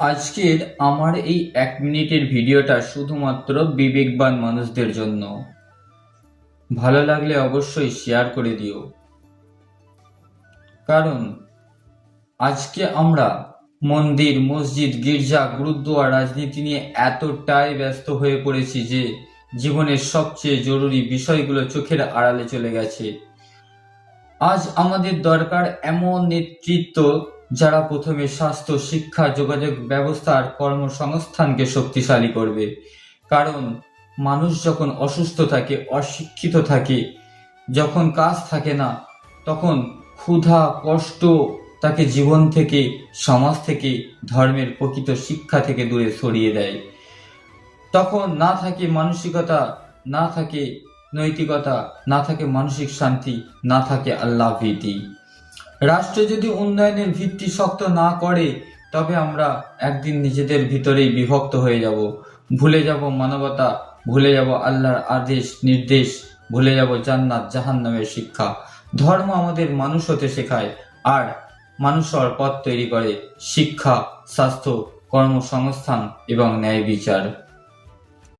আজকের আমার এই এক মিনিটের ভিডিওটা শুধুমাত্র বিবেকবান মানুষদের জন্য। ভালো লাগলে অবশ্যই শেয়ার করে দিও। কারণ, আজকে আমরা মন্দির, মসজিদ, গির্জা গুরুদ্বার রাজনীতি নিয়ে এতটাই ব্যস্ত হয়ে পড়েছি যে জীবনের সবচেয়ে জরুরি বিষয়গুলো চোখের আড়ালে চলে গেছে। আজ আমাদের দরকার এমন নেতৃত্ব যারা প্রথমে স্বাস্থ্য, শিক্ষা, যোগাযোগ ব্যবস্থার কর্মসংস্থানকে শক্তিশালী করবে। কারণ মানুষ যখন অসুস্থ থাকে, অশিক্ষিত থাকে, যখন কাজ থাকে না, তখন ক্ষুধা, কষ্ট তাকে জীবন থেকে, সমাজ থেকে, ধর্মের প্রকৃত শিক্ষা থেকে দূরে সরিয়ে দেয়। তখন না থাকে মানসিকতা, না থাকে নৈতিকতা, না থাকে মানসিক শান্তি, না থাকে আল্লাহ ভীতি। রাষ্ট্র যদি উন্নয়নের ভিত্তি শক্ত না করে, তবে আমরা একদিন নিজেদের ভিতরেই বিভক্ত হয়ে যাব। ভুলে যাব মানবতা, ভুলে যাব আল্লাহর আদেশ, নির্দেশ, ভুলে যাব জান্নাত, জাহান্নামের শিক্ষা। ধর্ম আমাদের মানুষ হতে শেখায়, আর মানুষ হওয়ার পথ তৈরি করে শিক্ষা, স্বাস্থ্য, কর্মসংস্থান এবং ন্যায় বিচার।